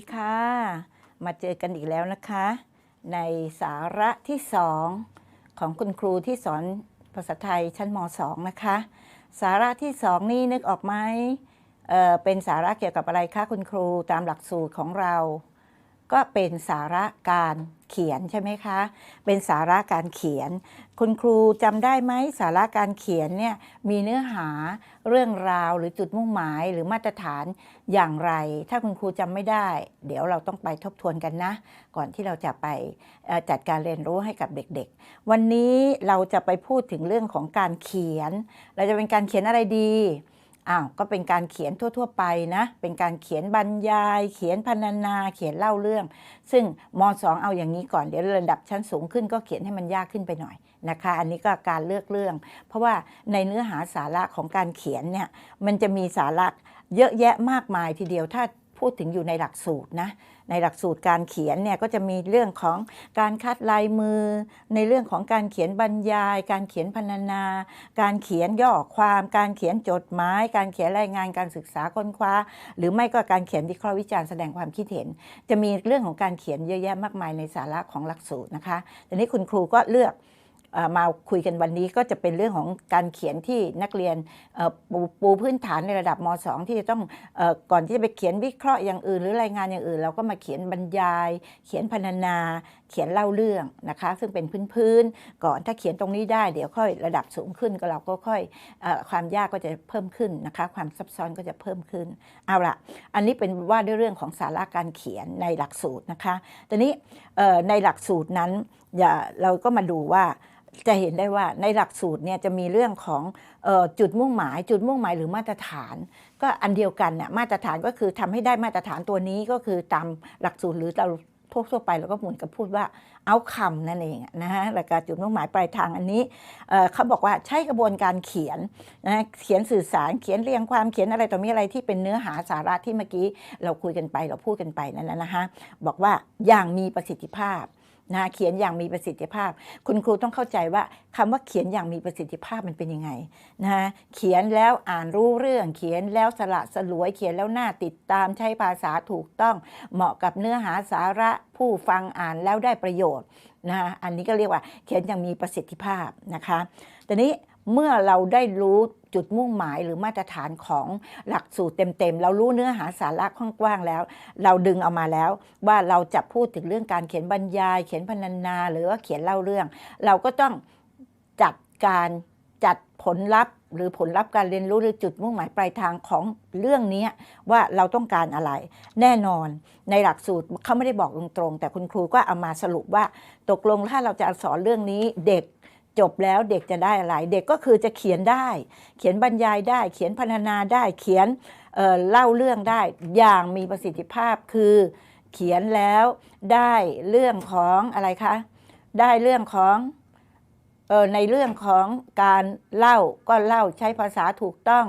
ดีค่ะ มาเจอกันอีกแล้วนะคะ ในสาระที่สองของคุณครูที่สอนภาษาไทยชั้นม .2 นะคะ สาระที่สองนี่นึกออกไหมเอ่อเป็นสาระเกี่ยวกับอะไรคะคุณครูตามหลักสูตรของเรา ก็เป็นสาระการเขียนใช่ไหมคะ เป็นสาระการเขียน คุณครูจำได้ไหมสาระการเขียนเนี่ยมีเนื้อหาเรื่องราวหรือจุดมุ่งหมายหรือมาตรฐานอย่างไร ถ้าคุณครูจำไม่ได้ เดี๋ยวเราต้องไปทบทวนกันนะ ก่อนที่เราจะไปจัดการเรียนรู้ให้กับเด็กๆ วันนี้เราจะไปพูดถึงเรื่องของการเขียน เราจะเป็นการเขียนอะไรดี อ้าวก็เป็นการเขียนทั่ว ๆ ไปนะ เป็นการเขียนบรรยาย เขียนพรรณนา เขียนเล่าเรื่อง ซึ่งม .2 เอาอย่างนี้ก่อนเดี๋ยวระดับชั้นสูงขึ้นก็เขียนให้มันยากขึ้นไปหน่อยนะคะ อันนี้ก็การเลือกเรื่อง เพราะว่าในเนื้อหาสาระของการเขียนเนี่ยมันจะมีสาระเยอะแยะมากมายทีเดียวถ้าพูดถึงอยู่ในหลักสูตรนะ ในหลักสูตรการเขียนเนี่ยก็จะมีเรื่องของการคัดลายมือ ในเรื่องของการเขียนบรรยาย การเขียนพรรณนา การเขียนย่อความ การเขียนจดหมาย การเขียนรายงานการศึกษาค้นคว้า หรือไม่ก็การเขียนวิเคราะห์วิจารณ์แสดงความคิดเห็น จะมีเรื่องของการเขียนเยอะแยะมากมายในสาระของหลักสูตรนะคะทีนี้คุณครูก็เลือก มาคุยกันวันนี้ก็จะเป็นเรื่องของการเขียนที่นักเรียนปูปูพื้นฐานในระดับม .2 ที่จะต้องอก่อนที่จะไปเขียนวิเคราะห์อย่างอื่น หรือรายงานอย่างอื่น เราก็มาเขียนบรรยาย เขียนพรรณนา เขียนเล่าเรื่องนะคะ ซึ่งเป็นพื้นๆก่อนถ้าเขียนตรงนี้ได้เดี๋ยวค่อยระดับสูงขึ้นก็เราก็ค่อยอความยากก็จะเพิ่มขึ้นนะคะ ความซับซ้อนก็จะเพิ่มขึ้นเอาละอันนี้เป็นว่าด้วยเรื่องของสาระการเขียนในหลักสูตรนะคะทีนี้เอ่อในหลักสูตรนั้นอย่าเราก็มาดูว่า จะเห็นได้ว่าในหลักสูตรเนี่ยจะมีเรื่องของออจุดมุ่งหมาย จุดมุ่งหมายหรือมาตรฐาน ก็อันเดียวกันเนี่ยมาตรฐานก็คือทำให้ได้มาตรฐานตัวนี้ก็คือตามหลักสูตรหรือเราทั่วไปเราก็เหมือนกับพูดว่าเอาคำนั่นเองนะฮะหลักการจุดมุ่งหมายปลายทางอันนี้เเขาบอกว่าใช้กระบวนการเขียนนะเขียนสื่อสารเขียนเรียงความเขียนอะไรต่อมีอะไรที่เป็นเนื้อหาสาระที่เมื่อกี้เราคุยกันไปเราพูดกันไปนั่นนะนะฮะบอกว่าอย่างมีประสิทธิภาพ นะเขียนอย่างมีประสิทธิภาพ คุณครูต้องเข้าใจว่าคำว่าเขียนอย่างมีประสิทธิภาพมันเป็นยังไงนะเขียนแล้วอ่านรู้เรื่อง เขียนแล้วสละสลวย เขียนแล้วน่าติดตามใช้ภาษาถูกต้อง เหมาะกับเนื้อหาสาระผู้ฟังอ่านแล้วได้ประโยชน์นะอันนี้ก็เรียกว่าเขียนอย่างมีประสิทธิภาพนะคะแต่นี้เมื่อเราได้รู้ จุดมุ่งหมายหรือมาตรฐานของหลักสูตรเต็มๆ เรารู้เนื้อหาสาระกว้างๆแล้ว เราดึงเอามาแล้ว ว่าเราจะพูดถึงเรื่องการเขียนบรรยาย เขียนพรรณนา หรือว่าเขียนเล่าเรื่อง เราก็ต้องจัดการจัดผลลัพธ์ หรือผลลัพธ์การเรียนรู้หรือจุดมุ่งหมายปลายทางของเรื่องนี้ว่าเราต้องการอะไร แน่นอนในหลักสูตรเขาไม่ได้บอกตรงๆแต่คุณครูก็เอามาสรุปว่า ตกลงถ้าเราจะสอนเรื่องนี้เด็ก จบแล้วเด็กจะได้อะไร เด็กก็คือจะเขียนได้ เขียนบรรยายได้ เขียนพรรณนาได้ เขียนเเล่าเรื่องได้อย่างมีประสิทธิภาพคือเขียนแล้วได้เรื่องของอะไรคะได้เรื่องของในเรื่องของการเล่าก็เล่าใช้ภาษาถูกต้อง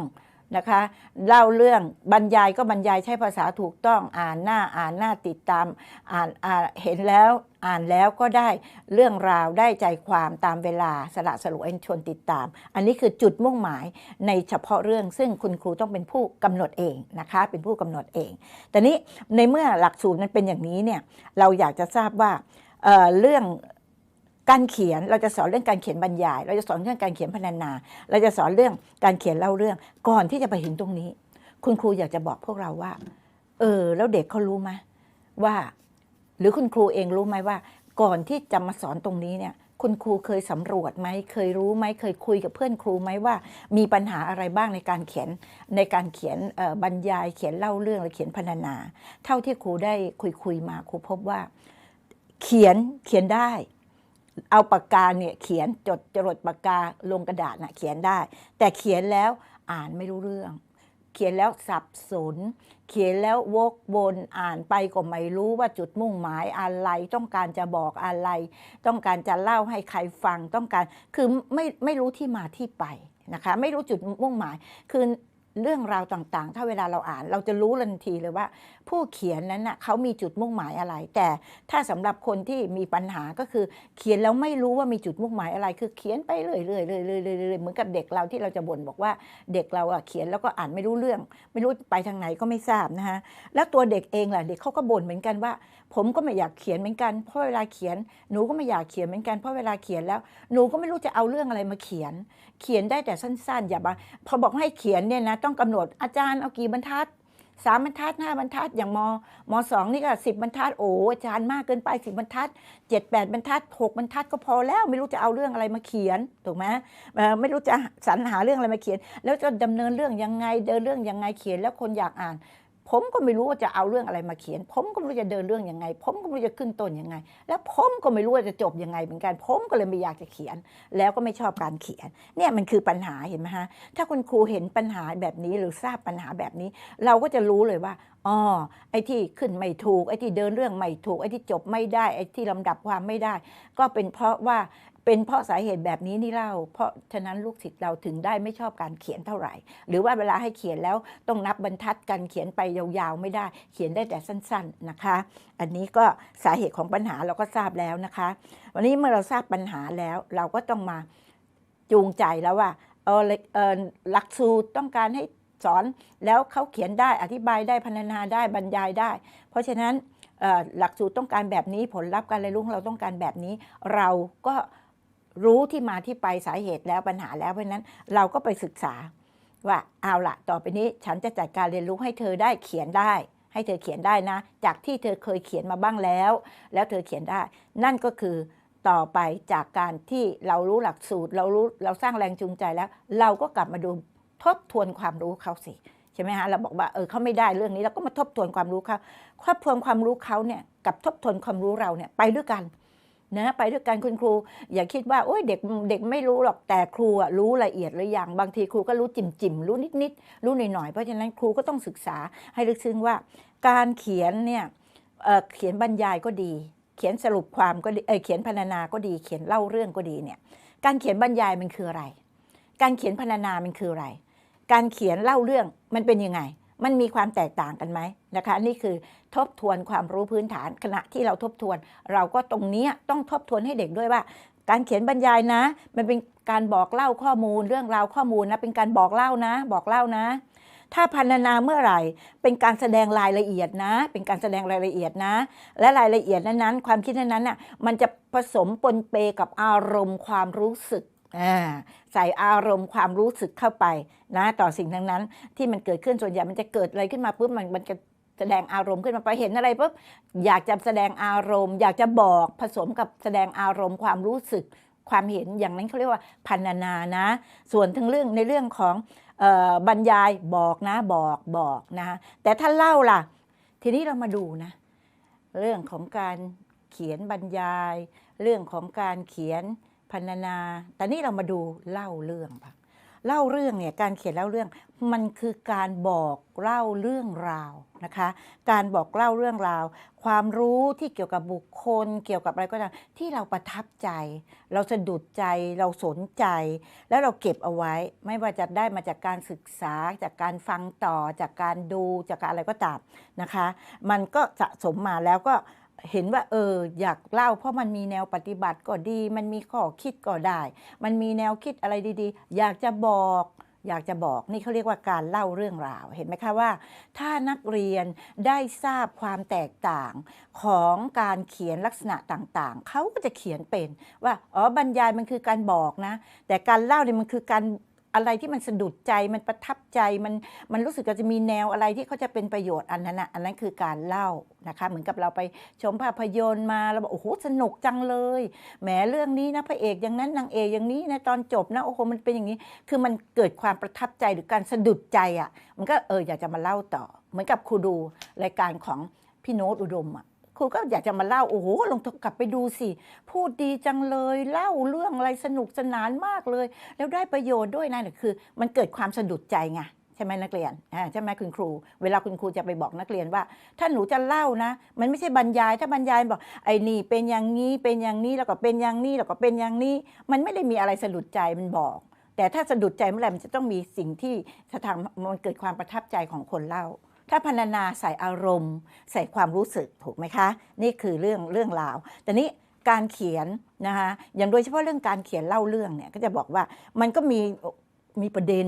นะคะ เล่าเรื่องบรรยายก็บรรยายใช้ภาษาถูกต้องอ่านหน้าอ่านหน้าติดตามอ่านอ่านเห็นแล้วอ่านแล้วก็ได้เรื่องราวได้ใจความตามเวลาสละสลวยชวนติดตาม อันนี้คือจุดมุ่งหมายในเฉพาะเรื่องซึ่งคุณครูต้องเป็นผู้กำหนดเองนะคะ เป็นผู้กำหนดเอง แต่นี้ในเมื่อหลักสูตรนั้นเป็นอย่างนี้เนี่ยเราอยากจะทราบว่าเเรื่อง การเขียนเราจะสอนเรื่องการเขียนบรรยาย เราจะสอนเรื่องการเขียนพรรณนา เราจะสอนเรื่องการเขียนเล่าเรื่อง ก่อนที่จะไปถึงตรงนี้ คุณครูอยากจะบอกพวกเราว่า เออ แล้วเด็กเขารู้ไหมว่า หรือคุณครูเองรู้ไหมว่า ก่อนที่จะมาสอนตรงนี้เนี่ยคุณครูเคยสำรวจไหม เคยรู้ไหม เคยคุยกับเพื่อนครูไหมว่า มีปัญหาอะไรบ้างในการเขียนในการเขียนบรรยาย เขียนเล่าเรื่องหรือเขียนพรรณนา เท่าที่ครูได้คุยคุยมาครูพบว่า เขียนเขียนได้ เอาปากกาเนี่ยเขียนจดจรดปากกาลงกระดาษน่ะเขียนได้ แต่เขียนแล้วอ่านไม่รู้เรื่อง เขียนแล้วสับสน เขียนแล้ววกวนอ่านไปก็ไม่รู้ว่าจุดมุ่งหมายอะไร ต้องการจะบอกอะไร ต้องการจะเล่าให้ใครฟังต้องการคือไม่ไม่รู้ที่มาที่ไปนะคะ ไม่รู้จุดมุ่งหมายคือ เรื่องราวต่างๆ ถ้าเวลาเราอ่านเราจะรู้ทันทีเลยว่า ผู้เขียนนั้นน่ะเขามีจุดมุ่งหมายอะไร แต่ถ้าสำหรับคนที่มีปัญหาก็คือเขียนแล้วไม่รู้ว่ามีจุดมุ่งหมายอะไร คือเขียนไปเรื่อยๆเรื่อยๆเรื่อยเรื่อยเหมือนกับเด็กเราที่เราจะบ่นบอกว่าเด็กเราอะเขียนแล้วก็อ่านไม่รู้เรื่อง ไม่รู้ไปทางไหนก็ไม่ทราบนะคะแล้วตัวเด็กเองล่ะเด็กเขาก็บ่นเหมือนกันว่า ผมก็ไม่อยากเขียนเหมือนกันเพราะเวลาเขียนหนูก็ไม่อยากเขียนเหมือนกันเพราะเวลาเขียนแล้ว หนูก็ไม่รู้จะเอาเรื่องอะไรมาเขียน เขียนได้แต่สั้นๆ อย่ามาพอบอกให้เขียนเนี่ยนะต้องกำหนดอาจารย์เอากี่บรรทัดสามบรรทัดห้าบรรทัดอย่างมมสองนี่ก็สิบบรรทัดโอ้อาจารย์มากเกินไปสิบบรรทัดเจ็ดแปดบรรทัดหกบรรทัดก็พอแล้วไม่รู้จะเอาเรื่องอะไรมาเขียนถูกไหมไม่รู้จะสรรหาเรื่องอะไรมาเขียน แล้วจะดำเนินเรื่องยังไงเดินเรื่องยังไงเขียนแล้วคนอยากอ่าน ผมก็ไม่รู้ว่าจะเอาเรื่องอะไรมาเขียน ผมก็ไม่รู้จะเดินเรื่องยังไง ผมก็ไม่รู้จะขึ้นต้นยังไง แล้วผมก็ไม่รู้ว่าจะจบยังไงเหมือนกัน ผมก็เลยไม่อยากจะเขียน แล้วก็ไม่ชอบการเขียน เนี่ยมันคือปัญหาเห็นไหมฮะ ถ้าคุณครูเห็นปัญหาแบบนี้หรือทราบปัญหาแบบนี้ เราก็จะรู้เลยว่าอ๋อไอ้ที่ขึ้นไม่ถูก ไอ้ที่เดินเรื่องไม่ถูก ไอ้ที่จบไม่ได้ ไอ้ที่ลำดับความไม่ได้ ก็เป็นเพราะว่า เป็นเพราะสาเหตุแบบนี้นี่เล่า เพราะฉะนั้นลูกศิษย์เราถึงได้ไม่ชอบการเขียนเท่าไหร่ หรือว่าเวลาให้เขียนแล้วต้องนับบรรทัดกันเขียนไปยาวๆไม่ได้ เขียนได้แต่สั้นๆนะคะ อันนี้ก็สาเหตุของปัญหาเราก็ทราบแล้วนะคะ วันนี้เมื่อเราทราบปัญหาแล้ว เราก็ต้องมาจูงใจแล้วว่าเออเออหลักสูตรต้องการให้สอนแล้วเขาเขียนได้อธิบายได้พรรณนาได้บรรยายได้ เพราะฉะนั้นหลักสูตรต้องการแบบนี้ผลลัพธ์การเรียนรู้ของเราต้องการแบบนี้ เราก็ รู้ที่มาที่ไปสาเหตุแล้วปัญหาแล้วเพราะนั้นเราก็ไปศึกษาว่าเอาละต่อไปนี้ฉันจะจัดการเรียนรู้ให้เธอได้เขียนได้ ให้เธอเขียนได้นะ จากที่เธอเคยเขียนมาบ้างแล้ว แล้วเธอเขียนได้ นั่นก็คือต่อไปจากการที่เรารู้หลักสูตร เรารู้เราสร้างแรงจูงใจแล้ว เราก็กลับมาดูทบทวนความรู้เขาสิใช่ไหมฮะเราบอกว่าเออเขาไม่ได้เรื่องนี้เราก็มาทบทวนความรู้เขาทบทวนความรู้เขาเนี่ยกับทบทวนความรู้เราเนี่ยไปด้วยกัน นะไปด้วยกันคุณครู อย่าคิดว่าโอ้ยเด็กเด็กไม่รู้หรอกแต่ครูอะรู้ละเอียดหรือยังบางทีครูก็รู้จิ่มจิมรู้นิดนิดรู้หน่อยหน่อยเพราะฉะนั้นครูก็ต้องศึกษาให้ลึกซึ้งว่า การเขียนเนี่ยเเขียนบรรยายก็ดี เขียนสรุปความก็ดีเเขียนพรรณนาก็ดี เขียนเล่าเรื่องก็ดีเนี่ยการเขียนบรรยายมันคืออะไร การเขียนพรรณนามันคืออะไร การเขียนเล่าเรื่องมันเป็นยังไง มันมีความแตกต่างกันไหมนะคะ นี่คือทบทวนความรู้พื้นฐานขณะที่เราทบทวน เราก็ตรงนี้ต้องทบทวนให้เด็กด้วยว่า การเขียนบรรยายนะ มันเป็นการบอกเล่าข้อมูลเรื่องราวข้อมูลนะเป็นการบอกเล่านะ บอกเล่านะ ถ้าพันนาเมื่อไหร่ เป็นการแสดงรายละเอียดนะ เป็นการแสดงรายละเอียดนะ และรายละเอียดนั้นๆ ความคิดนั้นๆน่ะมันจะผสมปนเปกับอารมณ์ความรู้สึก ใส่อารมณ์ความรู้สึกเข้าไปนะต่อสิ่งทั้งนั้นที่มันเกิดขึ้นส่วนใหญ่มันจะเกิดอะไรขึ้นมาปุ๊บมันมันจะแสดงอารมณ์ขึ้นมาไปเห็นอะไรปุ๊บอยากจะแสดงอารมณ์ อยากจะบอกผสมกับแสดงอารมณ์ความรู้สึกความเห็นอย่างนั้นเขาเรียกว่าพันนานะ ส่วนทั้งเรื่องในเรื่องของเออบรรยายบอกนะบอกบอกนะแต่ถ้าเล่าล่ะ ทีนี้เรามาดูนะ เรื่องของการเขียนบรรยาย เรื่องของการเขียน พรรณนา แต่นี่เรามาดูเล่าเรื่องบ้างเล่าเรื่องเนี่ยการเขียนเล่าเรื่องมันคือการบอกเล่าเรื่องราวนะคะ การบอกเล่าเรื่องราว ความรู้ที่เกี่ยวกับบุคคล เกี่ยวกับอะไรก็ตามที่เราประทับใจ เราสะดุดใจเราสนใจ แล้วเราเก็บเอาไว้ ไม่ว่าจะได้มาจากการศึกษา จากการฟังต่อจากการดูจากการอะไรก็ตามนะคะ มันก็สะสมมาแล้วก็ เห็นว่าเอออยากเล่าเพราะมันมีแนวปฏิบัติก็ดี มันมีข้อคิดก็ได้ มันมีแนวคิดอะไรดีๆ อยากจะบอก อยากจะบอกนี่เขาเรียกว่าการเล่าเรื่องราว เห็นไหมคะว่า ถ้านักเรียนได้ทราบความแตกต่างของการเขียนลักษณะต่างๆ เขาก็จะเขียนเป็นว่าอ๋อบรรยายมันคือการบอกนะ แต่การเล่าเนี่ยมันคือการ อะไรที่มันสะดุดใจมันประทับใจมันมันรู้สึกว่าจะมีแนวอะไรที่เขาจะเป็นประโยชน์อันนั้นนะอันนั้นคือการเล่านะคะ เหมือนกับเราไปชมภาพยนตร์มาเราบอกโอ้โหสนุกจังเลยแหมเรื่องนี้นะพระเอกอย่างนั้นนางเอกอย่างนี้นะตอนจบนะโอ้โหมันเป็นอย่างนี้ คือมันเกิดความประทับใจหรือการสะดุดใจอะ มันก็เอออยากจะมาเล่าต่อ เหมือนกับครูดูรายการของพี่โน้ตอุดมอะ รูก็อยากจะมาเล่าโอ้โหลองกลับไปดูสิ พูดดีจังเลยเล่าเรื่องอะไรสนุกสนานมากเลย แล้วได้ประโยชน์ด้วยนะคือ มันเกิดความสะดุดใจไงใช่ไหมนักเรียนใช่ไหมคุณครู เวลาคุณครูจะไปบอกนักเรียนว่า ถ้าหนูจะเล่านะ มันไม่ใช่บรรยายถ้าบรรยายบอกไอ้นี่เป็นอย่างนี้เป็นอย่างนี้แล้วก็เป็นอย่างนี้แล้วก็เป็นอย่างนี้ มันไม่ได้มีอะไรสะดุดใจมันบอก แต่ถ้าสะดุดใจเมื่อไหร่มันจะต้องมีสิ่งที่จะทำมันเกิดความประทับใจของคนเล่า ถ้าพรรณนาใส่อารมณ์ ใส่ความรู้สึกถูกไหมคะ นี่คือเรื่องเรื่องราว แต่นี้การเขียนนะคะอย่างโดยเฉพาะเรื่องการเขียนเล่าเรื่องเนี่ยก็จะบอกว่ามันก็มีมีประเด็น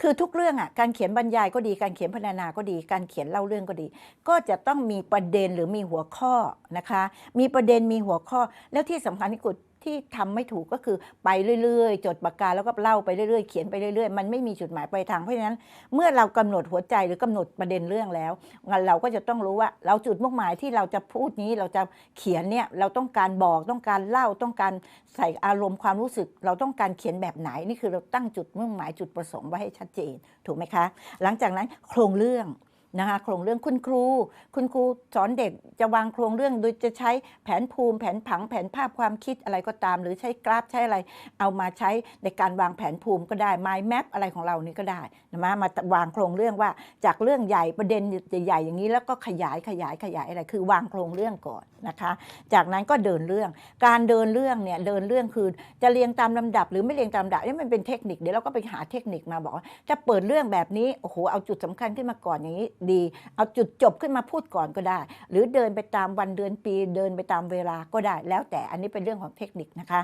คือทุกเรื่องอะการเขียนบรรยายก็ดีการเขียนพรรณนาก็ดี การเขียนเล่าเรื่องก็ดี ก็จะต้องมีประเด็นหรือมีหัวข้อนะคะ มีประเด็นมีหัวข้อแล้วที่สำคัญที่สุด ที่ทำไม่ถูกก็คือไปเรื่อยๆ จดปากกาแล้วก็เล่าไปเรื่อยๆ เขียนไปเรื่อยๆ มันไม่มีจุดหมายปลายทางเพราะฉะนั้นเมื่อเรากำหนดหัวใจหรือกำหนดประเด็นเรื่องแล้วงั้นเราก็จะต้องรู้ว่าเราจุดมุ่งหมายที่เราจะพูดนี้เราจะเขียนเนี่ยเราต้องการบอกต้องการเล่าต้องการใส่อารมณ์ความรู้สึก เราต้องการเขียนแบบไหนนี่คือเราตั้งจุดมุ่งหมายจุดประสงค์ไว้ให้ชัดเจนถูกไหมคะ หลังจากนั้นโครงเรื่อง นะคะโครงเรื่องคุณครู คุณครูสอนเด็กจะวางโครงเรื่องโดยจะใช้แผนภูมิแผนผังแผนภาพความคิดอะไรก็ตาม หรือใช้กราฟใช้อะไร เอามาใช้ในการวางแผนภูมิก็ได้ mind map อะไรของเรานี่ก็ได้นะมามาวางโครงเรื่องว่าจากเรื่องใหญ่ประเด็นใหญ่ๆอย่างนี้แล้วก็ขยายขยายขยายอะไรคือวางโครงเรื่องก่อนนะคะ จากนั้นก็เดินเรื่อง การเดินเรื่องเนี่ยเดินเรื่องคือจะเรียงตามลำดับ หรือไม่เรียงตามลำดับนี่มันเป็นเทคนิคเดี๋ยวเราก็ไปหาเทคนิคมาบอกว่าจะเปิดเรื่องแบบนี้โอ้โหเอาจุดสำคัญขึ้นมาก่อนอย่างนี้ดี เอาจุดจบขึ้นมาพูดก่อนก็ได้ หรือเดินไปตามวันเดือนปี เดินไปตามเวลาก็ได้ แล้วแต่อันนี้เป็นเรื่องของเทคนิคนะคะ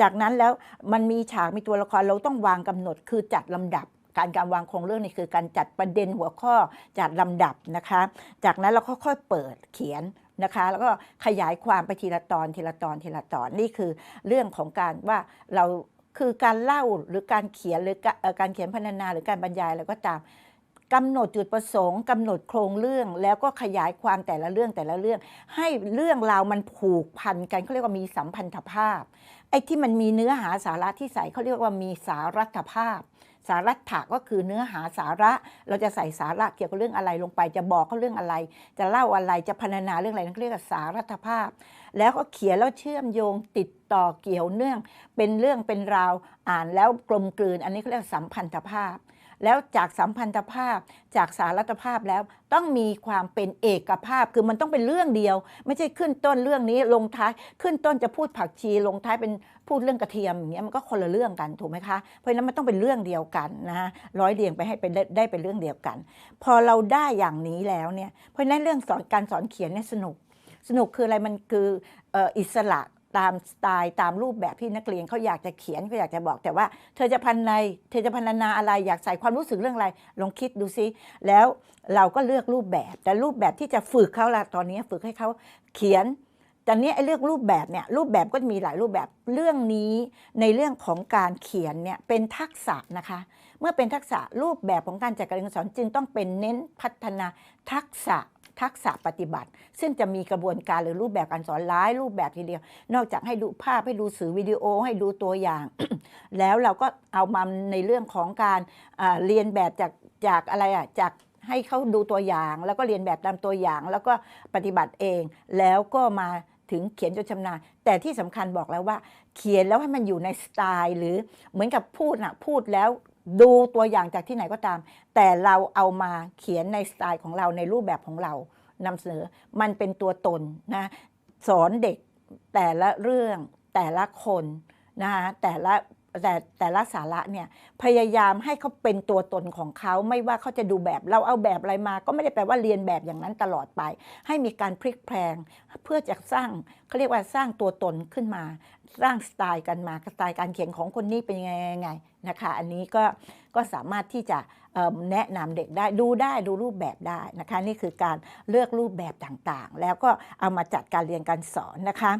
จากนั้นแล้วมันมีฉากมีตัวละครเราต้องวางกำหนดคือจัดลำดับการการวางโครงเรื่องนี่คือการจัดประเด็นหัวข้อจัดลำดับนะคะ จากนั้นเราค่อยๆเปิดเขียนนะคะ แล้วก็ขยายความไปทีละตอนทีละตอนทีละตอนนี่คือเรื่องของการว่าเราคือการเล่าหรือการเขียนหรือการเขียนพรรณนาหรือการบรรยายอะไรก็ตาม กำหนดจุดประสงค์กำหนดโครงเรื่องแล้วก็ขยายความแต่ละเรื่องแต่ละเรื่อง ให้เรื่องราวมันผูกพันกันเขาเรียกว่ามีสัมพันธภาพไอ้ที่มันมีเนื้อหาสาระที่ใส่เขาเรียกว่ามีสารัตภาพ สารัตถะก็คือเนื้อหาสาระ เราจะใส่สาระเกี่ยวกับเรื่องอะไรลงไป จะบอกเขาเรื่องอะไร จะเล่าอะไรจะพรรณนาเรื่องอะไรนั่นเรียกว่าสารัตภาพ แล้วก็เขียนแล้วเชื่อมโยงติดต่อเกี่ยวเนื่อง เป็นเรื่องเป็นราวอ่านแล้วกลมกลืน อันนี้เขาเรียกสัมพันธภาพ แล้วจากสัมพันธภาพจากสารัตภาพแล้วต้องมีความเป็นเอกภาพ คือมันต้องเป็นเรื่องเดียว ไม่ใช่ขึ้นต้นเรื่องนี้ลงท้ายขึ้นต้นจะพูดผักชีลงท้ายเป็นพูดเรื่องกระเทียมอย่างเงี้ยมันก็คนละเรื่องกันถูกไหมคะเพราะฉะนั้นมันต้องเป็นเรื่องเดียวกันนะฮะร้อยเรียงไปให้เป็นได้เป็นเรื่องเดียวกัน พอเราได้อย่างนี้แล้วเนี่ยเพราะฉะนั้นเรื่องสอนการสอนเขียนเนี่ยสนุกสนุกคืออะไรมันคืออิสระ ตามสไตล์ตามรูปแบบที่นักเรียนเขาอยากจะเขียนเขาอยากจะบอกแต่ว่า เธอจะพันในเธอจะพันนาอะไรอยากใส่ความรู้สึกเรื่องอะไร ลองคิดดูซิแล้วเราก็เลือกรูปแบบ แต่รูปแบบที่จะฝึกเขาละตอนนี้ฝึกให้เขาเขียนต่เนี้ไอ้เลือกรูปแบบเนี่ยรูปแบบก็จะมีหลายรูปแบบเรื่องนี้ในเรื่องของการเขียนเนี่ยเป็นทักษะนะคะ เมื่อเป็นทักษะรูปแบบของการจัดการเรียนการสอนจึงต้องเป็นเน้นพัฒนาทักษะ ทักษะปฏิบัติ ซึ่งจะมีกระบวนการหรือรูปแบบการสอนหลายรูปแบบทีเดียว นอกจากให้ดูภาพให้ดูสื่อวิดีโอให้ดูตัวอย่าง แล้วเราก็เอามาในเรื่องของการเรียนแบบจากจากอะไรอะจากให้เขาดูตัวอย่าง แล้วก็เรียนแบบตามตัวอย่าง แล้วก็ปฏิบัติเอง แล้วก็มาถึงเขียนจนชำนาญแต่ที่สำคัญบอกแล้วว่า เขียนแล้วให้มันอยู่ในสไตล์ หรือเหมือนกับพูดนะพูดแล้ว ดูตัวอย่างจากที่ไหนก็ตาม แต่เราเอามาเขียนในสไตล์ของเราในรูปแบบของเรานำเสนอ มันเป็นตัวตนนะสอนเด็กแต่ละเรื่องแต่ละคนนะคะแต่ละ แต่แต่ละสาระเนี่ยพยายามให้เขาเป็นตัวตนของเขาไม่ว่าเขาจะดูแบบเราเอาแบบอะไรมา ก็ไม่ได้แปลว่าเรียนแบบอย่างนั้นตลอดไป ให้มีการพลิกแพลงเพื่อจะสร้างเขาเรียกว่าสร้างตัวตนขึ้นมา สร้างสไตล์กันมาสไตล์การเขียนของคนนี้เป็นยังไงไงนะคะอันนี้ก็ก็สามารถที่จะแนะนำเด็กได้ดูได้ดูรูปแบบได้นะคะ นี่คือการเลือกรูปแบบต่างๆ แล้วก็เอามาจัดการเรียนการสอนนะคะ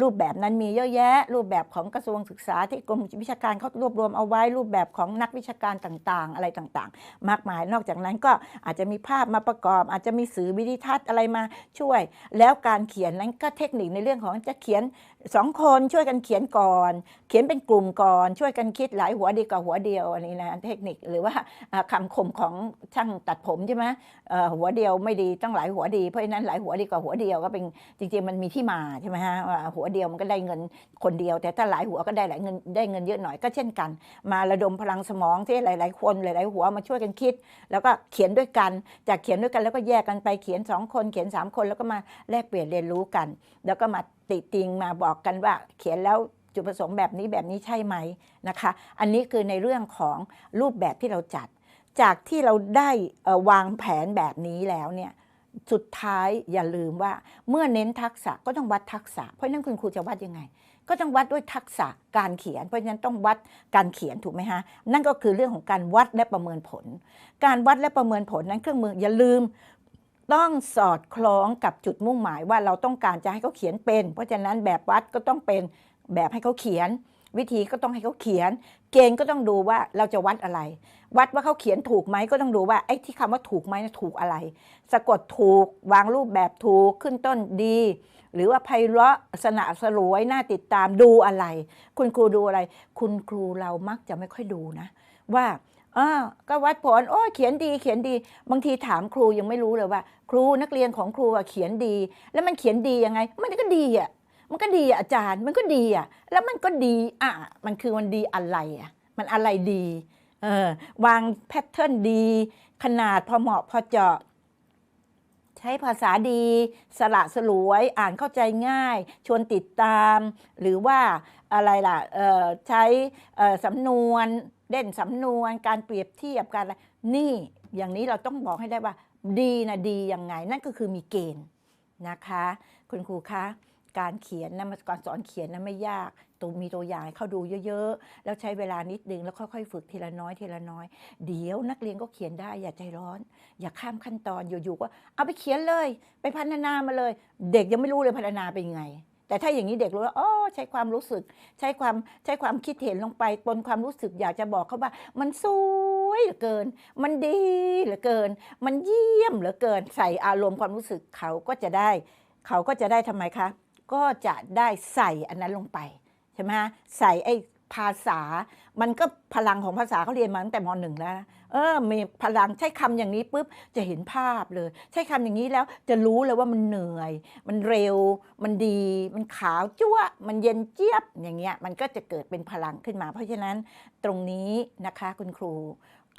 รูปแบบนั้นมีเยอะแยะ รูปแบบของกระทรวงศึกษาที่กรมวิชาการเขารวบรวมเอาไว้ รูปแบบของนักวิชาการต่างๆ อะไรต่างๆ มากมาย นอกจากนั้นก็อาจจะมีภาพมาประกอบ อาจจะมีสื่อวิดิทัศน์อะไรมาช่วย แล้วการเขียนนั้นก็เทคนิคในเรื่องของจะเขียนสองคนช่วยกันเขียนก่อน เขียนเป็นกลุ่มก่อน ช่วยกันคิดหลายหัวดีกว่าหัวเดียวอันนี้นะเทคนิคหรือว่าอ่าคำคมของช่างตัดผมใช่ไหมหัวเดียวไม่ดีต้องหลายหัวดีเพราะฉะนั้นหลายหัวดีกว่าหัวเดียวก็เป็นจริงๆมันมีที่มาใช่ไหมฮะว่าหัวเดียวมันก็ได้เงินคนเดียว แต่ถ้าหลายหัวก็ได้หลายเงินได้เงินเยอะหน่อยก็เช่นกัน มาระดมพลังสมองที่หลาย ๆ คนหลาย ๆ หัวมาช่วยกันคิด แล้วก็เขียนด้วยกันจากเขียนด้วยกันแล้วก็แยกกันไปเขียนสองคนเขียนสามคนแล้วก็มาแลกเปลี่ยนเรียนรู้กัน แล้วก็มาติติงมาบอกกันว่าเขียนแล้วจุดประสงค์แบบนี้แบบนี้ใช่ไหมนะคะ อันนี้คือในเรื่องของรูปแบบที่เราจัด จากที่เราได้วางแผนแบบนี้แล้วเนี่ย สุดท้ายอย่าลืมว่าเมื่อเน้นทักษะก็ต้องวัดทักษะ เพราะนั้นคุณครูจะวัดยังไง ก็ต้องวัดด้วยทักษะการเขียน เพราะฉะนั้นต้องวัดการเขียนถูกไหมฮะนั่นก็คือเรื่องของการวัดและประเมินผล การวัดและประเมินผลนั้นเครื่องมืออย่าลืมต้องสอดคล้องกับจุดมุ่งหมายว่าเราต้องการจะให้เขาเขียนเป็น เพราะฉะนั้นแบบวัดก็ต้องเป็นแบบให้เขาเขียน วิธีก็ต้องให้เขาเขียน เกณฑ์ก็ต้องดูว่าเราจะวัดอะไร วัดว่าเขาเขียนถูกไหมก็ต้องดูว่าไอ้ที่คำว่าถูกไหมนะถูกอะไร สะกดถูกวางรูปแบบถูกขึ้นต้นดี หรือว่าไพเราะสนะสลวยน่าติดตามดูอะไร คุณครูดูอะไร คุณครูเรามักจะไม่ค่อยดูนะ ว่าอ่าก็วัดผล โอ้เขียนดี เขียนดี บางทีถามครูยังไม่รู้เลยว่า ครูนักเรียนของครูเขียนดี แล้วมันเขียนดียังไง มันก็ดีอะ มันก็ดีอาจารย์มันก็ดีอะแล้วมันก็ดีอะมันคือมันดีอะไรอะมันอะไรดีเออวางแพทเทิร์นดี ขนาดพอเหมาะพอเจาะ ใช้ภาษาดี สละสลวยอ่านเข้าใจง่าย ชวนติดตาม หรือว่าอะไรล่ะเอ่อใช้สำนวนเด่นสำนวนการเปรียบเทียบการอะไรนี่อย่างนี้เราต้องบอกให้ได้ว่า ดีนะดียังไง นั่นก็คือมีเกณฑ์นะคะ คุณครูคะ การเขียนนะการสอนเขียนนะไม่ยากตัวมีตัวอย่างให้เขาดูเยอะๆ แล้วใช้เวลานิดนึงแล้วค่อยๆ ฝึกทีละน้อยทีละน้อย เดี๋ยวนักเรียนก็เขียนได้อย่าใจร้อน อย่าข้ามขั้นตอนอยู่ๆก็เอาไปเขียนเลย ไปพัฒนามาเลย เด็กยังไม่รู้เลยพัฒนาเป็นยังไง แต่ถ้าอย่างนี้เด็กรู้ว่าอ๋อใช้ความรู้สึก ใช้ความใช้ความคิดเห็นลงไปปนความรู้สึกอยากจะบอกเขาว่า มันสวยเหลือเกิน มันดีเหลือเกิน มันเยี่ยมเหลือเกิน ใส่อารมณ์ความรู้สึกเขาก็จะได้ เขาก็จะได้ทำไมคะ ก็จะได้ใส่อันนั้นลงไปใช่ไหมฮะใส่ไอ้ภาษา มันก็พลังของภาษาเขาเรียนมาตั้งแต่มหนึ่งแล้วเออ มีพลังใช้คำอย่างนี้ปุ๊บจะเห็นภาพเลย ใช้คำอย่างนี้แล้วจะรู้เลยว่ามันเหนื่อย มันเร็ว มันดี มันขาวจั่วมันเย็นเจี๊ยบอย่างเงี้ยมันก็จะเกิดเป็นพลังขึ้นมา เพราะฉะนั้นตรงนี้นะคะคุณครู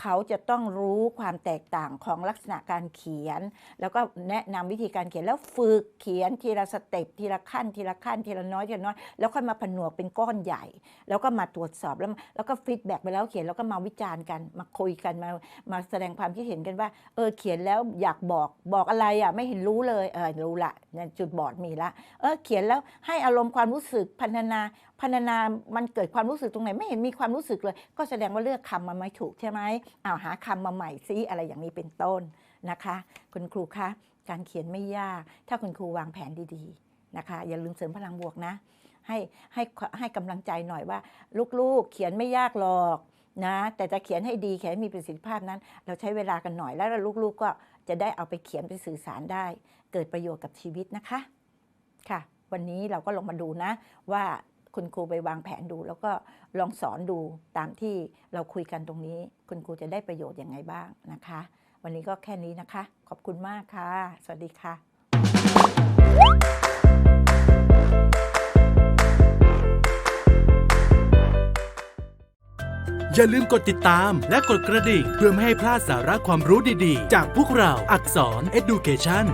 เขาจะต้องรู้ความแตกต่างของลักษณะการเขียน แล้วก็แนะนำวิธีการเขียนแล้วฝึกเขียนทีละสเต็ปทีละขั้น ทีละขั้นทีละน้อยทีละน้อยแล้วค่อยมาผนวกเป็นก้อนใหญ่ แล้วก็มาตรวจสอบแล้วแล้วก็ฟีดแบ็กไปแล้วเขียนแล้วก็มาวิจารณ์กัน มาคุยกันมามาแสดงความคิดเห็นกันว่าเออเขียนแล้วอยากบอกบอกอะไรอะไม่เห็นรู้เลยเออรู้ละจุดบอดมีละเออเขียนแล้วให้อารมณ์ความรู้สึกพันธนาพันธนามันเกิดความรู้สึกตรงไหนไม่เห็นมีความรู้สึกเลย ก็แสดงว่าเลือกคำมาไม่ถูกใช่ไหมเอาหาคำมาใหม่ซิอะไรอย่างนี้เป็นต้นนะคะ คุณครูคะการเขียนไม่ยาก ถ้าคุณครูวางแผนดีๆนะคะ อย่าลืมเสริมพลังบวกนะ ให้ให้ให้กำลังใจหน่อยว่า ลูกๆ เขียนไม่ยากหรอกนะแต่จะเขียนให้ดีเขียนให้มีประสิทธิภาพนั้น เราใช้เวลากันหน่อยแล้วลูกๆก็จะได้เอาไปเขียนไปสื่อสารได้ เกิดประโยชน์กับชีวิตนะคะค่ะ วันนี้เราก็ลงมาดูนะว่า คุณครูไปวางแผนดู แล้วก็ลองสอนดูตามที่เราคุยกันตรงนี้ คุณครูจะได้ประโยชน์ยังไงบ้างนะคะ วันนี้ก็แค่นี้นะคะ ขอบคุณมากค่ะ สวัสดีค่ะอย่าลืมกดติดตามและกดกระดิ่ง เพื่อไม่ให้พลาดสาระความรู้ดีๆ จากพวกเราอักษร Education